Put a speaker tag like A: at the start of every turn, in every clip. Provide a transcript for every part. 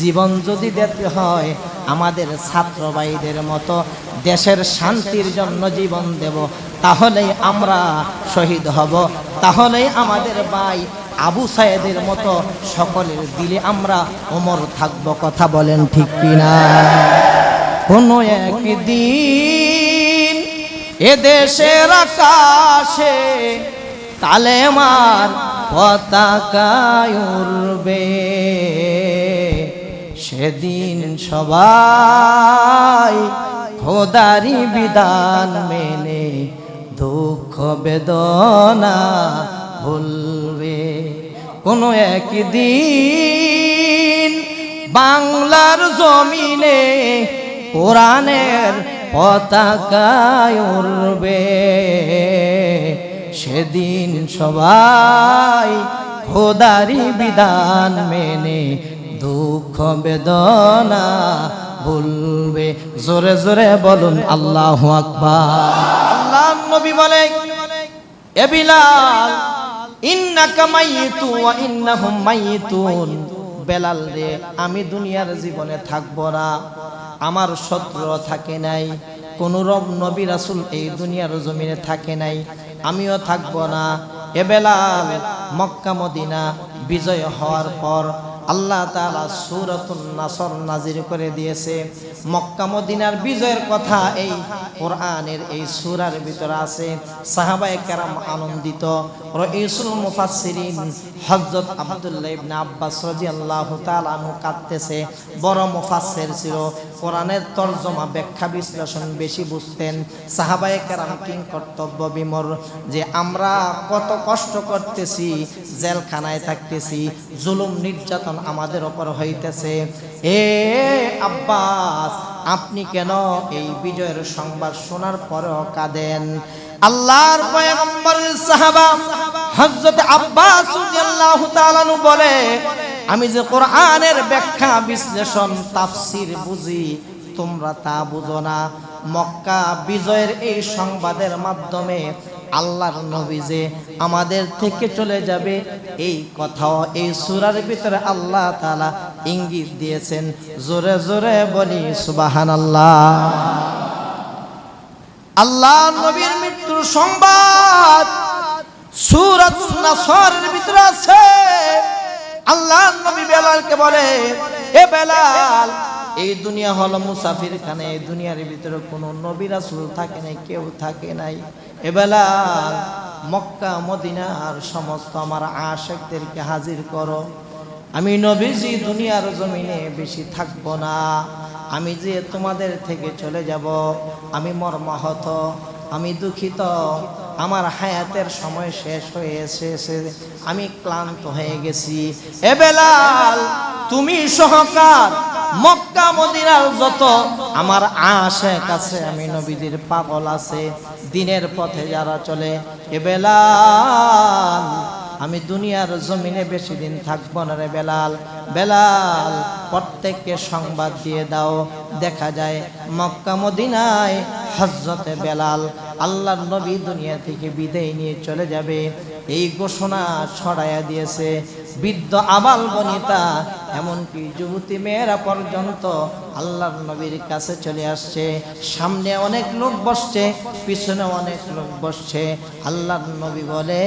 A: জীবন যদি দিতে হয়, আমাদের ছাত্র ভাইদের মতো দেশের শান্তির জন্য জীবন দেব, তাহলেই আমরা শহীদ হব। তাহলেই আমাদের ভাই আবু সায়েদের মতো সকলের দিলে আমরা অমর থাকব, কথা বলেন ঠিক কিনা? কোনো একদিন এদেশের আকাশে কালেমার পতাকায় উড়বে। সেদিন সবাই খোদারি বিধান মেনে দুঃখ বেদনা ভুলবে। কোনো একদিন বাংলার জমিনে কোরআনের পতাকায় উড়বে। সেদিন সবাই খোদারি বিধান মেনে দুঃখ বেদনা ভুলবে। জোরে জোরে বলুন, আল্লাহ আকবার। আল্লাহ নবী বলে বেলাল রে, আমি দুনিয়ার জীবনে থাকব না। আমার শত্রু থাকে নাই, কোন রব, নবী, রাসূল এই দুনিয়ার জমিনে থাকে নাই। আমিও থাকব না। এ বেলাল, মক্কা, মদিনা, বিজয় হওয়ার পর আল্লাহ তালা সূরাতুন নাসর নাজির করে দিয়েছে। মক্কা মদিনার বিজয়ের কথা এই কোরআনের এই সুরার ভিতরে আছে। সাহাবায় কেরাম আনন্দিত। রইসুল মুফাসসিরিন হযরত আব্দুল্লাহ ইবনে আব্বাস রাদিয়াল্লাহু তাআলা আনহু কাঁদতেছে। বড় মুফাসসির ছিল। কোরআনের তরজমা, ব্যাখ্যা, বিশ্লেষণ বেশি বুঝতেন। সাহাবায়ে কেরাম কিং কর্তব্য বিমর যে আমরা কত কষ্ট করতেছি, জেলখানায় থাকতেছি, জুলুম নির্যাতন আমাদের ওপর হইতেছে। এ আব্বাস, আপনি কেন এই বিজয়ের সংবাদ শোনার পরেও কাঁদেন? আল্লাহর পয়গম্বর সাহাবা হযরত আব্বাস রাদিয়াল্লাহু তাআলা বলে আমি যে কোরআনের ব্যাখ্যা, বিশ্লেষণ, তাফসীর বুঝি, তোমরা তা বুঝো না। মক্কা বিজয়ের এই সংবাদের মাধ্যমে আল্লাহর নবী যে আমাদের থেকে চলে যাবে, এই কথাও এই সূরার ভিতরে আল্লাহ তাআলা ইঙ্গিত দিয়েছেন। জোরে জোরে বলি, সুবহানাল্লাহ। আল্লাহ আল্লাহ নবীর মৃত্যুর সংবাদ সূরাত নাসরের ভিতরে আছে। আল্লাহ নবী বেলালকে বলে, এ বেলাল, এই দুনিয়া হলো মুসাফির খানে এই দুনিয়ার ভিতরে কোনো নবী রাসূল থাকে নাই, কেউ থাকে নাই। এ বেলাল, মক্কা, মদিনার সমস্ত আমার আশেকদেরকে হাজির করো। আমি নবীজি দুনিয়ার জমিনে বেশি থাকব না। আমি যে তোমাদের থেকে চলে যাব, আমি মর্মাহত। আমি দুঃখিত। আমার হায়াতের সময় শেষ হয়ে আমি ক্লান্ত হয়ে গেছি। এ বেলাল, তুমি সহকার। মক্কা, মদিনার যত আমার আশে কাছে আমি নবীদের পাগল আছে, দিনের পথে যারা চলে, এ বেলাল, আমি দুনিয়ার জমিনে বেশি দিন থাকব না রে বেলাল। বেলাল, প্রত্যেককে সংবাদ দিয়ে দাও, দেখা যায় মক্কা, মদিনায় হজরতে বেলাল, আল্লাহর নবী দুনিয়া থেকে বিদায় নিয়ে চলে যাবে। এই ঘোষণা ছড়াইয়া দিয়েছে বৃদ্ধ আবাল বনিতা, এমনকি যুবতী মেয়েরা পর্যন্ত আল্লাহর নবীর কাছে চলে আসছে। সামনে অনেক লোক বসছে, পিছনে অনেক লোক বসছে। আল্লাহর নবী বলে,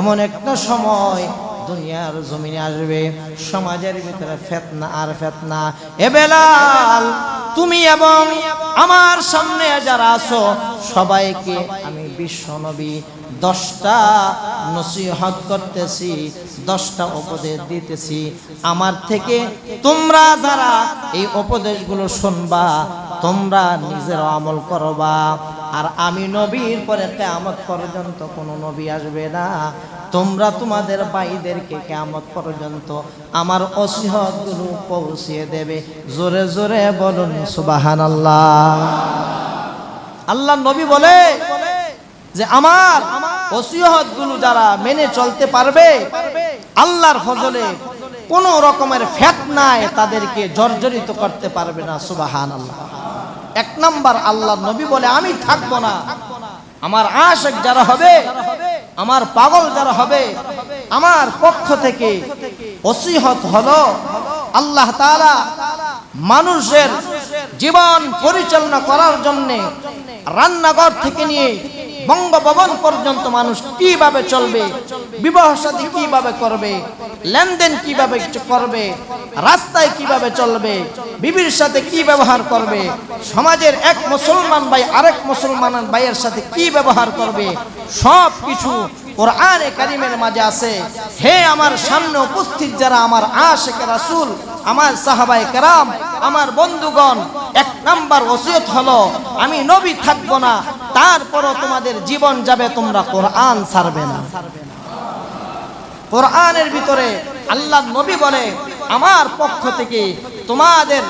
A: এমন একটা সময় দুনিয়ার জমিনে আসবে। সমাজের ভিতরে ফেতনা আর ফেতনা। এ বেলাল, তুমি এবং আমার সামনে যারা আছো, সবাইকে আমি বিশ্ব নবী দশটা নসিহত করতেছি, দশটা উপদেশ দিতেছি। আমার থেকে তোমরা যারা এই উপদেশগুলো শুনবা, তোমরা নিজের আমল করবা। আর আমি নবীর পরে কেয়ামত পর্যন্ত কোনো নবী আসবে না। তোমরা তোমাদের ভাইদেরকে কেয়ামত পর্যন্ত আমার অসিহতগুলো পৌঁছিয়ে দেবে। জোরে জোরে বলুন সুবাহান আল্লাহ আল্লাহ নবী বলে যে, আমার ওসিহতগুলো যারা মেনে চলতে পারবে, আল্লাহর ফজলে কোন রকমের ফেতনায় তাদেরকে জর্জরিত করতে পারবে না সুবাহান আল্লাহ এক নাম্বার আল্লাহ নবী বলে, আমি থাকব না। আমার আশেক যারা হবে, আমার পাগল যারা হবে, আমার পক্ষ থেকে ওসিহত হলো আল্লাহ তাআলা মানুষের জীবন পরিচালনা করার জন্য রান্নাঘর থেকে নিয়ে বঙ্গভবন পর্যন্ত মানুষ কীভাবে চলবে? বিবাহ সাথে কীভাবে করবে? লেনদেন কীভাবে করবে? রাস্তায় কীভাবে চলবে? বিবির সাথে কি ব্যবহার করবে? সমাজের এক মুসলমান ভাই আরেক মুসলমান ভাইয়ের সাথে কি ব্যবহার করবে? সব কিছু কোরআনে কারিমের মাঝে আছে, হে আমার সামনে উপস্থিত যারা আমার আশেখ রাসূল, আমার সাহাবাই কেরাম, আমার বন্ধুগণ, এক নাম্বার ওসিয়ত হলো, আমি নবী থাকব না, তারপরও তোমাদের জীবন যাবে, তোমরা কোরআন ছাড়বে না। কোরআনের ভিতরে আল্লাহ নবী বলে, আমার পক্ষ থেকে তোমাদের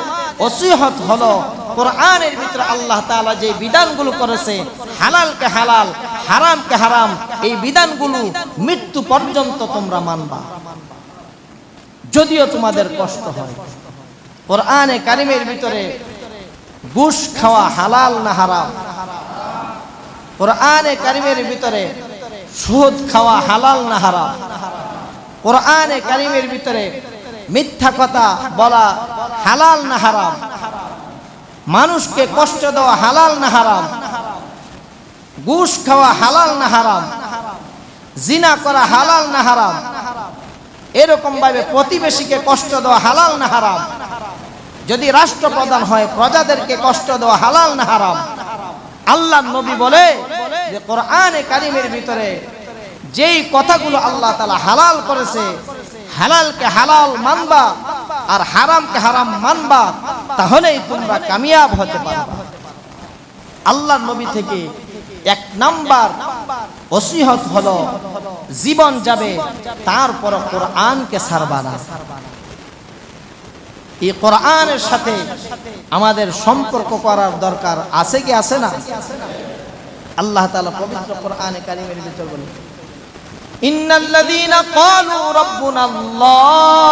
A: ওসিহত হলো, কোরআনের ভিতরে আল্লাহ তাআলা যে বিধানগুলো করেছে, হালালকে হালাল, হারামকে হারাম এই বিধানগুলো মৃত্যু পর্যন্ত তোমরা মানবা। যদিও তোমাদের কষ্ট হয়। কোরআনে কারিমের ভিতরে ঘুষ খাওয়া হালাল না হারাম? কোরআনে কারিমের ভিতরে সুদ খাওয়া হালাল না হারাম? কোরআনে কারিমের ভিতরে মিথ্যা কথা বলা হালাল না হারাম? মানুষকে কষ্ট দেওয়া হালাল না হারাম? ঘুষ খাওয়া হালাল না হারাম? জিনা করা হালাল না হারাম? এরকম ভাবে প্রতিবেশীকে কষ্ট দেওয়া হালাল না হারাম? যদি রাষ্ট্রপ্রধান হয়, প্রজাদেরকে কষ্ট দেওয়া হালাল না হারাম? আল্লাহ নবী বলে যে, কোরআনে কারিমের ভিতরে যেই কথাগুলো আল্লাহ তালা হালাল করেছে, হালালকে হালাল মানবা আর হারামকে হারাম মানবা, তাহলেই তোমরা কামিয়াব হতে পারবা। আল্লাহ নবী থেকে এক নাম্বার ওসিহত হলো জীবন যাবে তারপর কোরআনকে ছাড়বা না এই কোরআনের সাথে আমাদের সম্পর্ক করার দরকার আছে কি আছে না আল্লাহ তাআলা পবিত্র কোরআনে কারিমের ভিতর বলে ইন্নাল্লাযীনা ক্বালু রাব্বুনাল্লাহ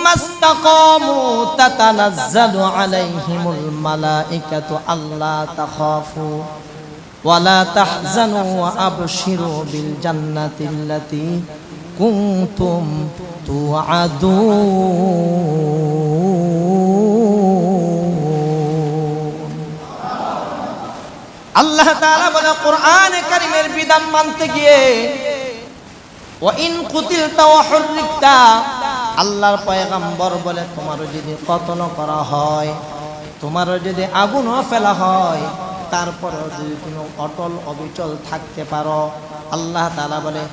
A: ثم استقاموا تتنزل عليهم الملائكة ألا تخافوا ওয়ালা তাহজানু ওয়া বিল জান্নাতিল্লাতি কুনতুম তুআদুন। আল্লাহ তাআলা বলে, কোরআনে কারীমের মানতে গিয়ে ওয়াইন কুতিলতা ওয়া আল্লাহর পয়গাম্বর বলে তোমার যদি কতল করা হয় তোমার যদি আগুনও ফেলা হয় তারপরেও যদি তুমি অটল অবিচল থাকতে পারো, আল্লাহ তালা বলে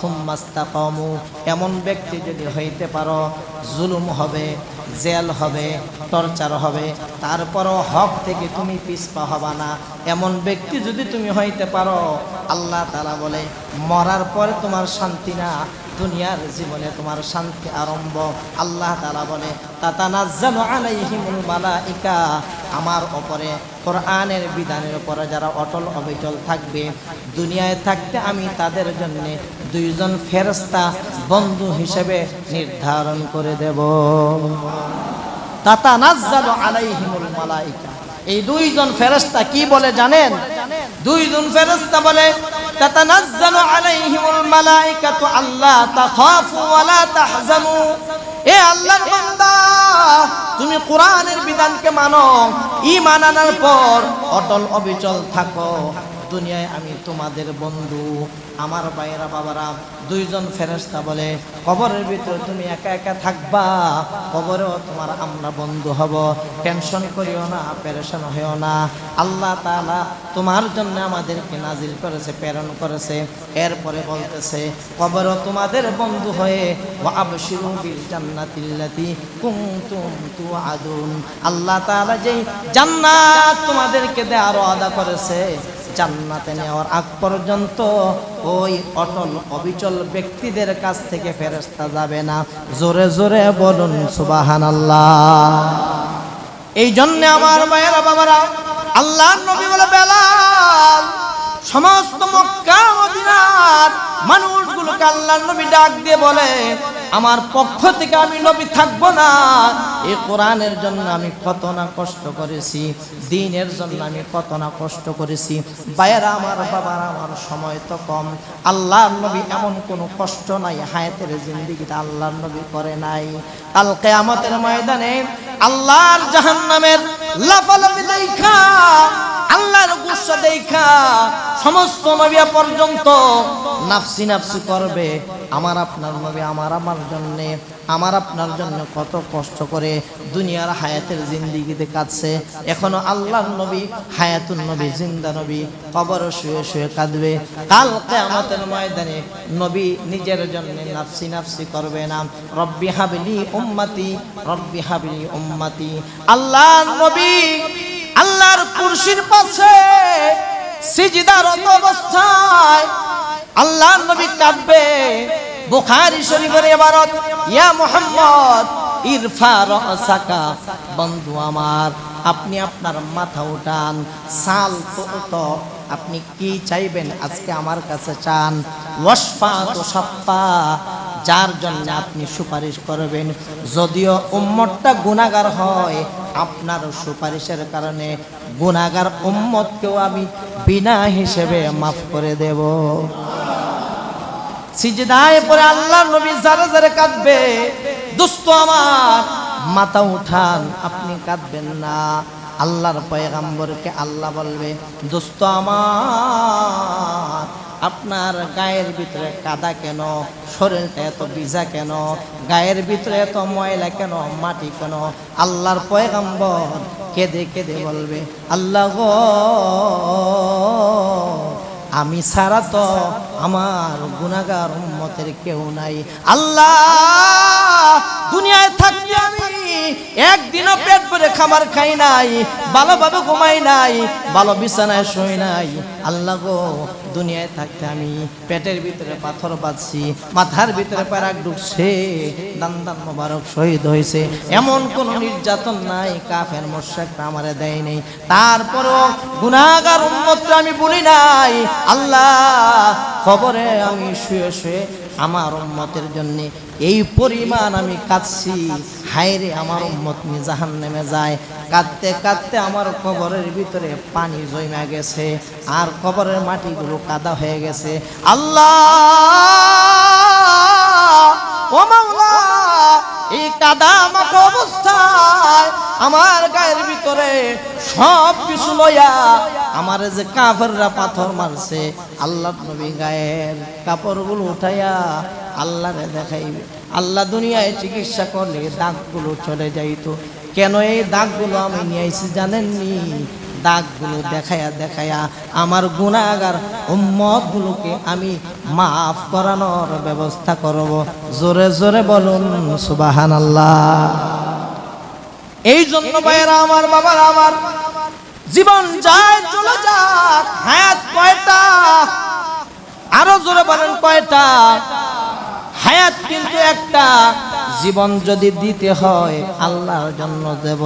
A: সুম্মা ইসতাকামু। এমন ব্যক্তি যদি হইতে পারো, জুলুম হবে, জেল হবে, টর্চার হবে, তারপরও হক থেকে তুমি পিছপা হবা না। এমন ব্যক্তি যদি তুমি হইতে পারো, আল্লাহ তাআলা বলে, মরার পরে তোমার শান্তি না দুনিয়ার জীবনে তোমার শান্তি আরম্ভ। আল্লাহ তাআলা বলে মালাইকা। আমার ওপরে, কোরআনের বিধানের উপরে যারা অটল অবিচল থাকবে, দুনিয়ায় থাকতে আমি তাদের জন্য দুইজন ফেরেশতা বন্ধু হিসেবে নির্ধারণ করে দেব। তাতানাজ্জালু আলাইহিমুল মালাইকা। এই দুইজন ফেরেশতা কি বলে জানেন? দুইজন ফেরেশতা বলে, তাতানাজ্জালু আলাইহিমুল মালাইকাতু আল্লাহ তাখাফু ওয়া লা তাহজানু। এ আল্লাহর বান্দা, তুমি কোরআনের বিধানকে মানো, ঈমান আনার পর অটল অবিচল থাকো। দুনিয়ায় আমি তোমাদের বন্ধু। আমার ভাইয়েরা, বাবারা, দুইজন ফেরেশতা বলে, কবরের ভিতরে তুমি একা একা থাকবা, কবরেও তোমার আমরা বন্ধু হব। টেনশন করিও না, পেরেশান হইও না। আল্লাহ তাআলা তোমার জন্য আমাদেরকে নাজিল করেছে, প্রেরণ করেছে। এরপরে বলতেছে, কবরও তোমাদের বন্ধু হয়ে আবশিরু বিল জান্নাতিল্লাতি কুনতুম তুআদুন। আল্লাহ তাআলা যেই জান্নাত তোমাদেরকে দেওয়ার ওয়াদা করেছে। জান্নাতে নেওয়ার আগ পর্যন্ত ওই অটল অবিচল ব্যক্তিদের কাছ থেকে ফেরেস্তা যাবে না। জোরে জোরে বলুন সুবাহান আল্লাহ এই জন্য আমার মায়েরা, বাবারা আল্লাহ নবী বলে বেলাল, সমস্ত মক্কা মদিনার মানুষগুলো মানুষগুলোকে আল্লাহ নবী ডাক দিয়ে বলে আমার পক্ষ থেকে আমি নবী থাকব না। এই কোরআনের জন্য আমি কত না কষ্ট করেছি, দিনের জন্য আমি কত না কষ্ট করেছি। বায়েরা আমার, বাবার আমার সময় তো কম। আল্লাহর নবী এমন কোনো কষ্ট নাই, হায়াতের জিন্দিগিতে আল্লাহর নবী করে নাই। কাল কেয়ামতের ময়দানে আল্লাহর জাহান্নামের লাফালাফি দেখা আল্লাহর গুসা দেখা সমস্ত নবিয়া পর্যন্ত নাফসি নাফসি করবে। আমার আপনার নবী আমার আমার জন্য, আমার আপনার জন্য কত কষ্ট করে দুনিয়ার হায়াতের জিন্দিগিতে কাঁদছে। এখনও আল্লাহর নবী হায়াতুল নবী, জিন্দা নবী, কবর শুয়ে শুয়ে কাঁদবে। কাল কেয়ামতের ময়দানে নবী নিজের জন্য নাফসি নাফসি করবে না। রব্বি হাবলি উম্মতি, রব্বি হাবলি উম্মতি। আল্লাহর নবী আল্লাহর কুরসির পাশে সিজদারত অবস্থায় আল্লাহর নবী কাঁদবে। বুখারী শরীফের ইবারত, ইয়া মুহাম্মদ, ইরফা রাসাকা। বন্ধু আমার, আপনি আপনার মাথা উঠান, সাল তো আপনি কি চাইবেন? আজকে আমার কাছে চান। ওয়াসফা তো যার জন্য আপনি সুপারিশ করবেন। যদিও উম্মতটা গুণাগার হয় আপনার সুপারিশের কারণে গুণাগার উম্মতকেও আমি বিনা হিসেবে মাফ করে দেব। সিজদায় পরে আল্লাহ নবী যারা যারা কাঁদবে। দুস্থ আমার, মাথা উঠান, আপনি কাঁদবেন না। আল্লাহর পয়গাম্বরকে আল্লাহ বলবে, দোস্ত আমার, আপনার গায়ের ভিতরে কাদা কেন? শরীরটা এত ভিজা কেন? গায়ের ভিতরে এত ময়লা কেন? মাটি কেন? আল্লাহর পয়গাম্বর কেঁদে কেঁদে বলবে, আল্লাহ আমি ছাড়া তো আমার গুনাগার উম্মতের কেউ নাই। আল্লাহ, দুনিয়ায় থাকি আমি একদিনও পেট ভরে খাবার খাই নাই, ভালোভাবে ঘুমাই নাই, ভালো বিছানায় শুই নাই। আল্লাহ গো দুনিয়ায় থাকতে আমি পেটের ভিতরে পাথর বাঁধছি, মাথার ভিতরে প্যারাক ঢুকছে দান মোবারক শহীদ হয়েছে। এমন কোন নির্যাতন নাই, কাফের মোর্শেকটা আমারে দেয় নেই। তারপরও গুণাগার উন্মত্র আমি বলি নাই, আল্লাহ খবরে আমি শুয়ে শুয়ে আমার উম্মতের জন্যে এই পরিমাণ আমি কাঁদছি। হায়রে আমার উম্মত জাহান নেমে যায়। কাঁদতে কাঁদতে আমার কবরের ভিতরে পানি জমা গেছে আর কবরের মাটিগুলো কাদা হয়ে গেছে। আল্লাহ ও মাওলা এই কাদা অবস্থায় আমার গায়ের ভিতরে সব কিছু লইয়া আমার যে কাফেররা পাথর মারছে আল্লাহ নবী গায়ের কাপড়গুলো উঠাইয়া আল্লাহরে দেখাইবে। আল্লাহ দুনিয়ায় চিকিৎসা করলে দাগগুলো চলে যাইতো। কেন এই দাগগুলো আমি নিয়ে আইছি জানেননি? দাগগুলো দেখায়া দেখায়া আমার গুণাগার উম্মতগুলোকে আমি মাফ করানোর ব্যবস্থা করব। জোরে জোরে বলুন সুবাহান আল্লাহ এই জন্য ভাইয়েরা আমার, বাবার আমার, জীবন যায়, চলে যাক, হায়াত কয়টা? আরও জোরে বলেন, কয়টা? হায়াত কিন্তু একটা। জীবন যদি দিতে হয়, আল্লাহর জন্য দেব।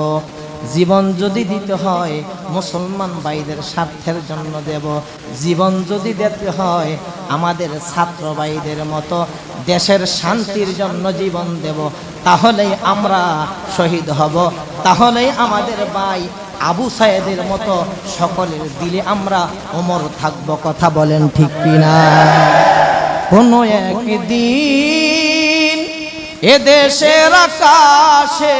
A: জীবন যদি দিতে হয়, মুসলমান ভাইদের স্বার্থের জন্য দেব। জীবন যদি দিতে হয়, আমাদের ছাত্র ভাইদের মতো দেশের শান্তির জন্য জীবন দেব। তাহলেই আমরা শহীদ হব। তাহলেই আমাদের ভাই আবু সায়েদের মতো সকলের দিলে আমরা অমর থাকব। কথা বলেন ঠিক কিনা? কোনো একদিন এদেশের আকাশে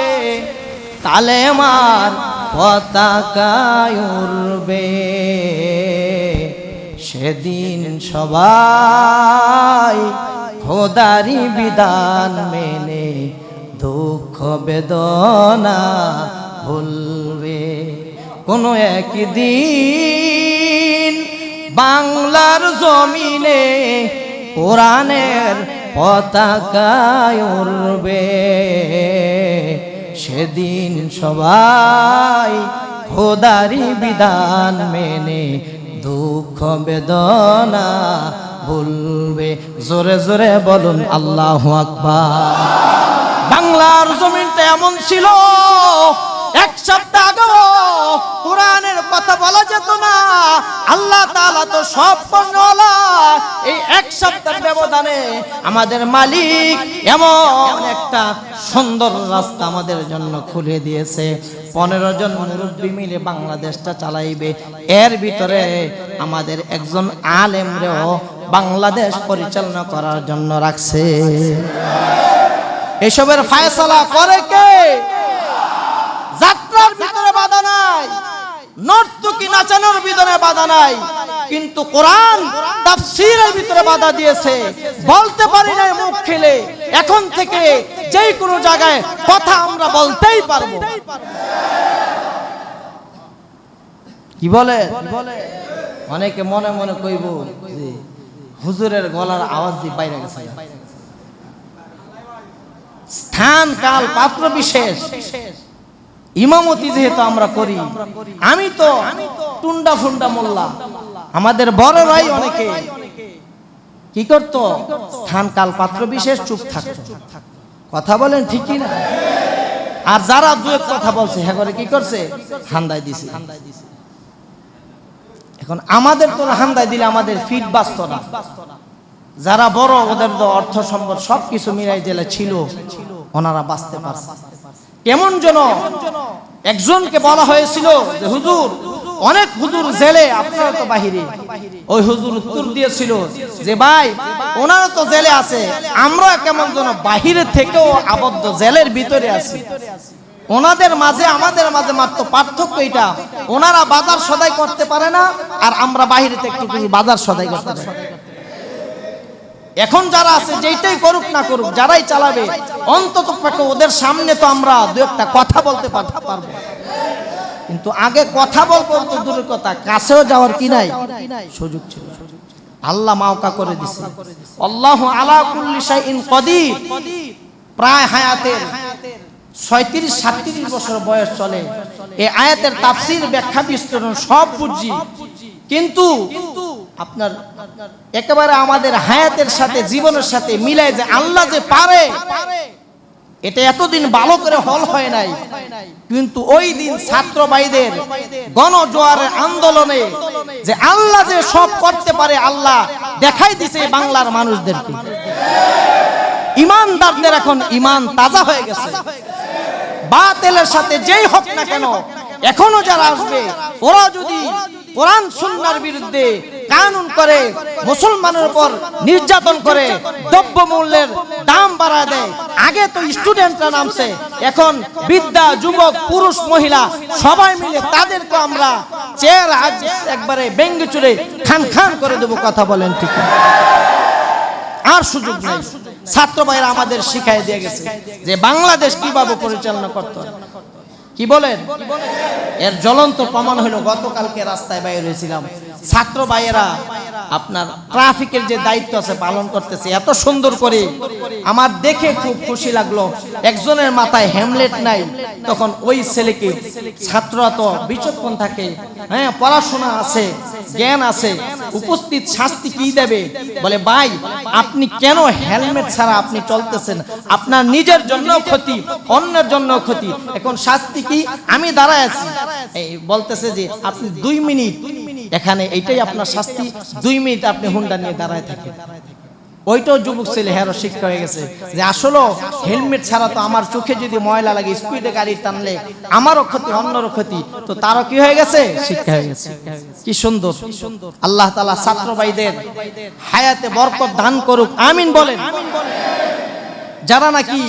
A: কালেমার পতাকায় উড়বে। সেদিন সবাই খোদারি বিধান মেনে দুঃখ বেদনা ভুলবে। কোনো একদিন বাংলার জমিনে কোরআনের পতাকায় উড়বে। সেদিন সবাই খোদারি বিধান মেনে দুঃখ বেদনা ভুলবে। জোরে জোরে বলুন, আল্লাহ আকবার। বাংলার জমিনটা এমন ছিল এক সপ্তাহ আগেও কোরআনের কথা বলা যেত না। আল্লাহ তাআলা তো সব পণ্যওয়ালা। এই এক সপ্তাহ ব্যবধানে আমাদের মালিক এমন একটা সুন্দর রাস্তা আমাদের জন্য খুলে দিয়েছে। পনেরো জন মুরব্বী মিলে বাংলাদেশটা চালাইবে। এর ভিতরে আমাদের একজন আলেমরেও বাংলাদেশ পরিচালনা করার জন্য রাখছে। এসবের ফায়সালা করে কে যাত্রার ভিতরে বাধা নাই নর্তকী নাচানোর ভিতরে বাধা নাই। কিন্তু কোরআন তাফসীরের ভিতরে বাধা দিয়েছে। বলতে পারি মুখ খেলে। এখন থেকে যেই কোনো জায়গায় কথা আমরা বলতেই পারব। কি বলে? অনেকে মনে মনে কইব যে হুজুরের গলার আওয়াজ দিয়ে বাইরে গেছে। স্থান, কাল, পাত্র বিশেষ। ইমামতি যেহেতু আমরা করি, আমি তো টুন্ডা ফুন্ডা মোল্লা। আমাদের বড় ভাই অনেকে। কি করত? স্থান কাল পাত্র বিশেষ চুপ থাকতো। কথা বলেন ঠিকই না আর যারা দু এক কথা বলছে হ্যাঁ করে কি করছে? হান্দায় দিছে। এখন আমাদের তো হান্দায় দিলে আমাদের ফিট বাঁচত না। যারা বড়, ওদের তো অর্থ সম্পদ সবকিছু মিলাই জেলে ছিল, ওনারা বাঁচতে পারছে। কেমন যেন একজনকে বলা হয়েছিল যে, হুজুর, অনেক হুজুর জেলে, আপনারা তো বাহিরে। ওই হুজুর উত্তর দিয়েছিল যে, ভাই, ওনারা তো জেলে আছে, আমরা কেমন যেন বাহিরে থেকেও আবদ্ধ জেলের ভিতরে আছি। ওনাদের মাঝে, আমাদের মাঝে মাত্র পার্থক্য এটা। ওনারা বাজার সদাই করতে পারে না, আর আমরা বাহিরে থেকে বাজার সদাই করতে পারি। এখন যারা আছে, যেইটাই করুক না করুক, যারাই চালাবে, অন্তত ওদের সামনে তো আমরা দু একটা কথা বলতে পার- পারব। কিন্তু আগে কথা বলব তো দূরের কথা, কাছেও যাওয়ার কি নাই? সুযোগ ছিল। আল্লাহ মাওকা করে দিছে। আল্লাহ আলা কুল্লি শাইইন প্রায় হায়াতের ছয়ত্রিশ, সাতত্রিশ বছর বয়স চলে। এই আয়াতের তাফসির, ব্যাখ্যা, বিস্তরণ সব বুঝি। কিন্তু আপনার একেবারে আমাদের হায়াতের সাথে, জীবনের সাথে মিলাই যে আল্লাহ যে পারে, এটা এতদিন ভালো করে হল হয় নাই। কিন্তু ওই দিন ছাত্র ভাইদের গণজোয়ারের আন্দোলনে যে আল্লাহ যে সব করতে পারে, আল্লাহ দেখাই দিছে বাংলার মানুষদেরকে। ইমানদারদের এখন ইমান তাজা হয়ে গেছে। বাতেলের সাথে যেই হোক না কেন, এখনও যারা আসবে, ওরা যদি কোরআন, সুন্নার বিরুদ্ধে কানুন করে, মুসলমানের উপর নির্যাতন করে দ্রব্য মূল্যের দাম বাড়ায় দেয়। আগে তো স্টুডেন্টরা নামছে, এখন বিদ্যা যুবক, পুরুষ, মহিলা, সবাই মিলে তাদেরকে আমরা চেয়ার আজ একবারে ব্যঙ্গে চুরে খান খান করে দেবো, কথা বলেন ঠিক আর সুযোগ নেই। ছাত্র ভাইরা আমাদের শিখাই দিয়ে গেছে যে বাংলাদেশ কীভাবে পরিচালনা করতে কি বলেন? এর জ্বলন্ত প্রমাণ হলো গতকালকে রাস্তায় বাইরে হয়েছিলাম। ছাত্র ভাইয়েরা, আপনার ট্রাফিকের যে দায়িত্ব আছে পালন করতেছে, এত সুন্দর করে আমার দেখে খুব খুশি লাগল। একজনের মাথায় হ্যামলেট নাই, তখন ওই ছেলেকে ছাত্ররা তো বিচক্ষণ থাকে। হ্যাঁ পড়াশোনা আছে, জ্ঞান আছে, উপস্থিত শাস্তি কি দেবে? বলে, ভাই, আপনি কেন হেলমেট ছাড়া আপনি চলতেছেন? আপনার নিজের জন্য ক্ষতি, অন্যের জন্য ক্ষতি। এখন শাস্তি কি? আমি দাঁড়ায় আছি। বলতেছে যে, আপনি দুই মিনিট এখানে এইটাই আপনার শাস্তি। দুই মিনিট আপনি হুন্ডা নিয়ে দাঁড়ায় থাকেন। ওইটাও যুবক ছেলে হ্যারো শিক্ষা হয়ে গেছে যে আসলে হেলমেট ছাড়া তো আমার চোখে যদি ময়লা লাগে, স্পিডে গাড়ি টানলে আমারও ক্ষতি, অন্যরও ক্ষতি। তো তারও কি হয়ে গেছে? শিক্ষা হয়ে গেছে। কি সুন্দর। আল্লাহ তালা ছাত্র ভাইদের হায়াতে বরকত দান করুক। আমিন বলেন। যারা নাকি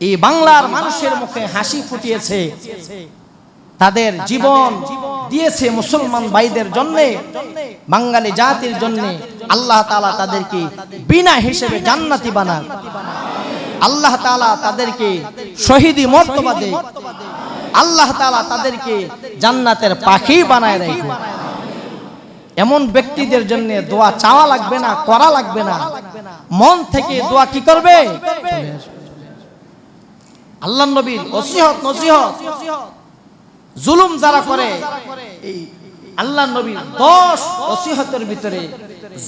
A: এই বাংলার মানুষের মুখে হাসি ফুটিয়েছে, তাদের জীবন দিয়েছে মুসলমান ভাইদের জন্য, বাঙালি জাতির জন্য, আল্লাহ তালা তাদেরকে বিনা হিসেবে জান্নাতি বানান আল্লাহ তালা তাদেরকে শহীদি মর্তবা দেয় আল্লাহ তালা তাদেরকে জান্নাতের পাখি বানায় রাখে এমন ব্যক্তিদের জন্য দোয়া চাওয়া লাগবে না, করা লাগবে না। মন থেকে দোয়া কি করবে? আল্লাহ নবীর নসিহত নসিহত। জুলুম যারা করে এই আল্লাহ নবীর দশ নসিহতের ভিতরে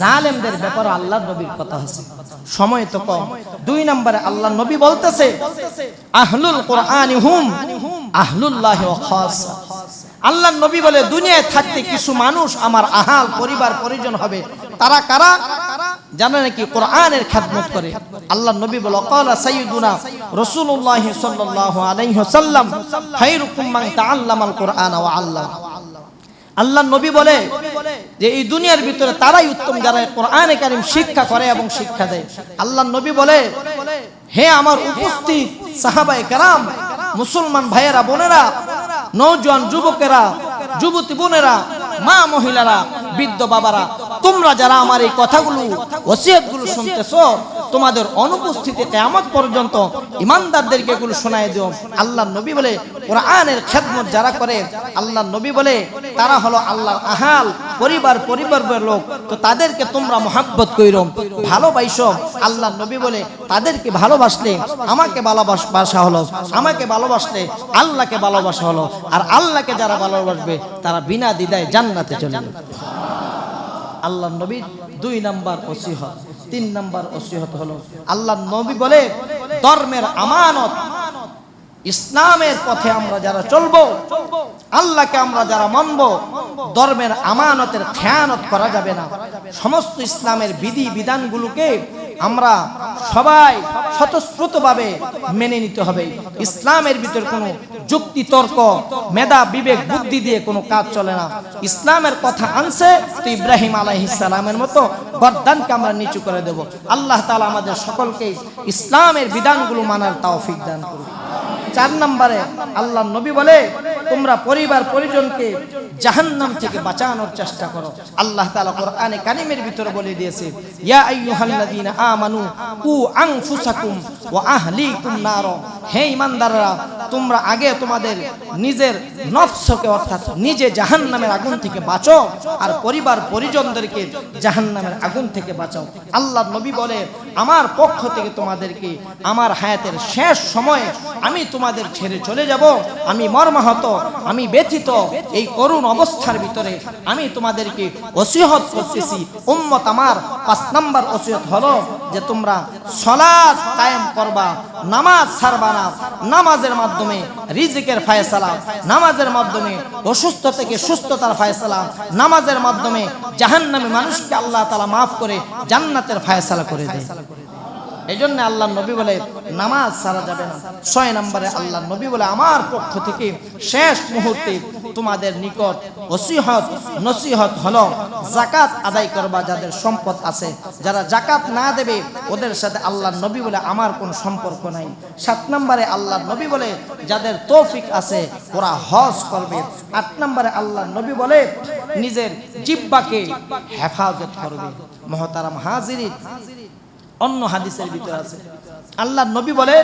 A: জালেমদের ব্যাপারে আল্লাহ নবীর কথা আছে। সময় তো কম। দুই নম্বরে আল্লাহ নবী বলতেছে আহলুল কোরআন হুম আহলুল্লাহ আল্লাহ নবী বলে দুনিয়ায় থাকতে কিছু মানুষ আমার আহাল পরিবার পরিজন হবে। তারা কারা? জানে নাকি কোরআনের খেদমত করে? আল্লাহ নবী বলে ক্বালা সাইয়্যিদুনা রাসূলুল্লাহ সাল্লাল্লাহু আলাইহি ওয়াসাল্লাম, খায়রুকুম মান তাআল্লামাল কোরআন ওয়া আল্লামা আল্লাহ নবী বলে যে, এই দুনিয়ার ভিতরে তারাই উত্তম যারা কোরআনে কারিম শিক্ষা করে এবং শিক্ষা দেয়। আল্লাহ নবী বলে, হে আমার উপস্থিত সাহাবায়ে কেরাম, মুসলমান ভাইয়েরা, বোনেরা নৌজওয়ান যুবকেরা, যুবতী বোনেরা, মা মহিলারা, বৃদ্ধ বাবারা তোমরা যারা আমার এই কথাগুলো, ওসিয়তগুলো শুনতেছো, তোমাদের অনুপস্থিতি কেয়ামত পর্যন্ত ইমানদারদেরকে এগুলো শোনায় দিও। আল্লাহ নবী বলে, কোরআনের খেদমত যারা করে, আল্লাহ নবী বলে, তারা হলো আল্লাহর আহাল, পরিবার পরিবারের লোক। তো তাদেরকে তোমরা মহাব্বত কইরো, ভালোবাসো। আল্লাহ নবী বলে, তাদেরকে ভালোবাসলে আমাকে ভালোবাসা হলো, আমাকে ভালোবাসলে আল্লাহকে ভালোবাসা হলো। আর আল্লাহকে যারা ভালোবাসবে, তারা বিনা দ্বিধায় জান্নাতে চলে যাবে। আল্লাহ নবীর দুই নাম্বার ওসিহত। তিন নাম্বার ওসিহত হলো আল্লাহ নবী বলে ধর্মের আমানত। ইসলামের পথে আমরা যারা চলবো, আল্লাহকে আমরা যারা মানব, ধর্মের আমানতের খেয়ানত করা যাবে না। সমস্ত ইসলামের বিধি বিধানগুলোকে আমরা সবাই স্বতঃস্ফূর্তভাবে মেনে নিতে হবে। ইসলামের ভিতর কোনো যুক্তি, তর্ক, মেধা, বিবেক, বুদ্ধি দিয়ে কোনো কাজ চলে না। ইসলামের কথা আনছে তো ইব্রাহিম আলাইহিসালামের মতো বরদানকে আমরা নিচু করে দেব। আল্লাহ তালা আমাদের সকলকে ইসলামের বিধানগুলো মানার তাও দান করুন। চার নম্বরে আল্লাহ নবী বলে, তোমরা পরিবার পরিজনকে জাহান্নাম থেকে বাঁচানোর চেষ্টা করো। আল্লাহ তাআলা কোরআনে কারিমের ভিতরে বলে দিয়েছে, ইয়া আইয়ুহাল্লাযীনা আমানু কু আনফুসাকুম ওয়া আহলিকুম নার। হে ঈমানদাররা তোমরা আগে তোমাদের নিজের নফসকে অর্থাৎ নিজে জাহান্নামের আগুন থেকে বাঁচো আর পরিবার পরিজনদেরকে জাহান্নামের আগুন থেকে বাঁচাও। আল্লাহ নবী বলে, আমার পক্ষ থেকে তোমাদেরকে আমার হায়াতের শেষ সময়ে আমি তোমাদের ছেড়ে চলে যাব। আমি মর্মাহত, আমি ব্যথিত। এই করুণ অবস্থার ভিতরে আমি তোমাদেরকে ওসিহত করতেছি। উম্মত আমার পাঁচ নাম্বার ওসিহত হলো যে তোমরা সলাদ কায়েম করবা, নামাজ ছাড়বা না। নামাজের মাধ্যমে রিজিকের ফায়সালা, নামাজের মাধ্যমে অসুস্থ থেকে সুস্থতার ফায়সালা, নামাজের মাধ্যমে জাহান্নামে মানুষকে আল্লাহ তালা মাফ করে জান্নাতের ফায়সালা করে দেয়। এই জন্য আল্লাহ নবী বলে নামাজ সারা যাবে না। ছয় নম্বরে আল্লাহ নবী বলে আমার পক্ষ থেকে শেষ মুহূর্তে তোমাদের নিকট ওসিহত, নসিহত হলো জাকাত আদায় করবা যাদের সম্পদ আছে। যারা জাকাত না দেবে, ওদের সাথে আল্লাহ নবী বলে আমার কোনো সম্পর্ক নাই। সাত নম্বরে আল্লাহ নবী বলে যাদের তৌফিক আছে, ওরা হজ করবে। আট নম্বরে আল্লাহ নবী বলে নিজের জিব্বাকে হেফাজত করবে। মহতারাম হাজিরিন অন্য হাদিসের ভিতরে আছে। আল্লাহ নবী বলে,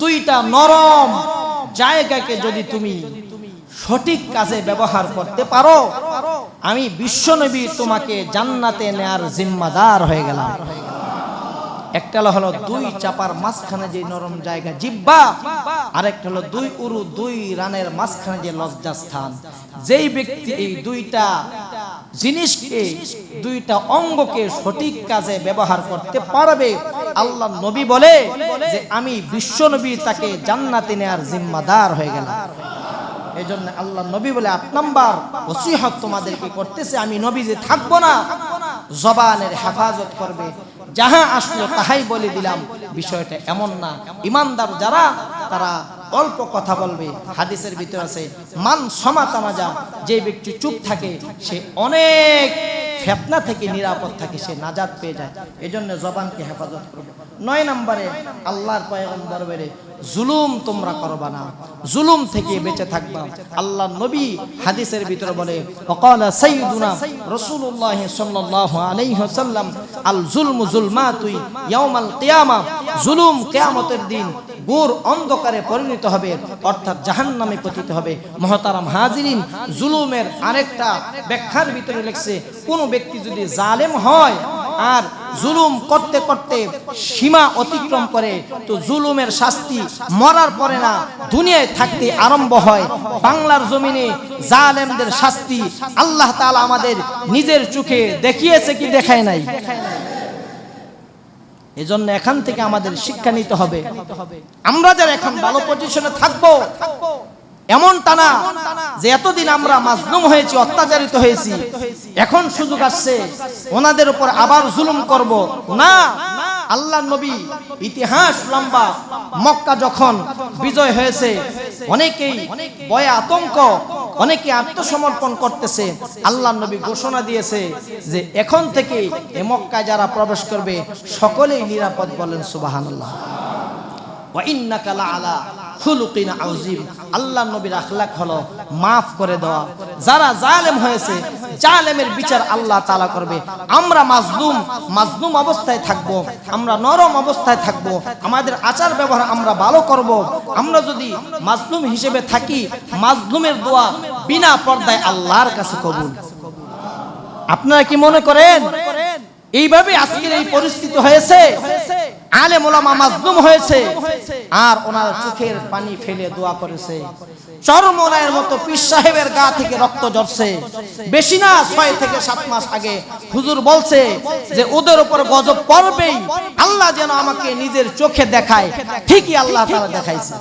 A: দুইটা নরম জায়গাকে যদি তুমি সঠিক কাজে ব্যবহার করতে পারো, আমি বিশ্বনবী তোমাকে জান্নাতে নেয়ার জিম্মাদার হয়ে গেলাম। একটা হলো দুই চাপার মাঝখানে যে নরম জায়গা, জিব্বা, আরেকটা হলো দুই উরু, দুই রানের মাঝখানে যে লজ্জা স্থান যেই ব্যক্তি এই দুইটা জিনিসকে, দুইটা অঙ্গকে সঠিক কাজে ব্যবহার করতে পারবে, আল্লাহ নবী বলে যে আমি বিশ্ব নবী, তাকে জান্নাতে নেয়ার জিম্মাদার হয়ে গেলাম। এই জন্য আল্লাহ নবী বলে আট নাম্বার ওসিহত তোমাদেরকে করতেছে, আমি নবী যে থাকব না, জবানের হেফাজত করবে যাহা আসলো তাহাই বলে দিলাম। বিষয়টা এমন না। ইমানদার যারা, তারা অল্প কথা বলবে। হাদিসের ভিতরে আছে, মান সমাতামাজা যে ব্যক্তি চুপ থাকে, সে অনেক ফেতনা থেকে নিরাপদ থাকে, সে নাজাদ পেয়ে যায়। এজন্য জবানকে হেফাজত করবে। নয় নম্বরে, আল্লাহর পয়গম্বর বেড়ে জুলুম তোমরা করবা না। জুলুম থেকে বেঁচে থাকবা। আল্লাহ নবী হাদিসের ভিতরে বলে, ওয়াকালা সাইয়্যিদুনা রাসূলুল্লাহ সাল্লাল্লাহু আলাইহি ওয়াসাল্লাম আল জুলমু জুলমাতুই ইয়াউমাল কিয়ামা। জুলুম কিয়ামতের দিন ঘোর অন্ধকারে পরিণত হবে, অর্থাৎ জাহান্নামে পতিত হবে। মহতারাম হাজিরিন জুলুমের আরেকটা ব্যাখ্যার ভিতরে লিখছে, কোন ব্যক্তি যদি জালেম হয় আর জুলুম করতে করতে সীমা অতিক্রম করে, তো জুলুমের শাস্তি মরার পরে না দুনিয়ায় থাকতে আরম্ভ হয়। বাংলার জমিনে জালেমদের শাস্তি আল্লাহ তাআলা আমাদের নিজের চোখে দেখিয়েছে কি দেখায় নাই? এই জন্য এখান থেকে আমাদের শিক্ষা নিতে হবে। আমরা যারা এখন ভালো পজিশনে থাকব, এমন টানা যে এতদিন আমরা মাজলুম হয়েছি, অত্যাচারিত হয়েছি। এখন সুযোগ আসছে, ওনাদের উপর আবার জুলুম করব। না আল্লাহ নবী, ইতিহাস লম্বা। মক্কা যখন বিজয় হয়েছে, অনেকেই ভয়ে আতঙ্ক, অনেকে আত্মসমর্পণ করতেছে। আল্লাহ নবী ঘোষণা দিয়েছে যে এখন থেকে এ মক্কায় যারা প্রবেশ করবে, সকলেই নিরাপদ বলেন আউজিম আল্লাহ নবীর আখলাক হলো মাফ করে দেওয়া। যারা জালেম হয়েছে জালেমের বিচার আল্লাহ তাআলা করবে। আমরা মাজলুম মাজলুম অবস্থায় থাকব। আমরা নরম অবস্থায় থাকব। আমাদের আচার ব্যবহার আমরা ভালো করব। আমরা যদি মাজলুম হিসেবে থাকি, মাজলুমের দোয়া বিনা পর্দায় আল্লাহর কাছে কবুল। আপনারা কি মনে করেন? এইভাবে আজকের এই পরিস্থিতি হয়েছে? আলে মোলামা মাজলুম হয়েছে। আর ওনার চোখের পানি ফেলে দোয়া করেছে। চরমরায়ের মতো পীর সাহেবের গা থেকে রক্ত ঝরছে। বেশি না, ছয় থেকে সাত মাস আগে হুজুর বলছে যে, ওদের উপর গজব পড়বেই। আল্লাহ যেন আমাকে নিজের চোখে দেখায়। ঠিকই আল্লাহ তারা দেখাইছে।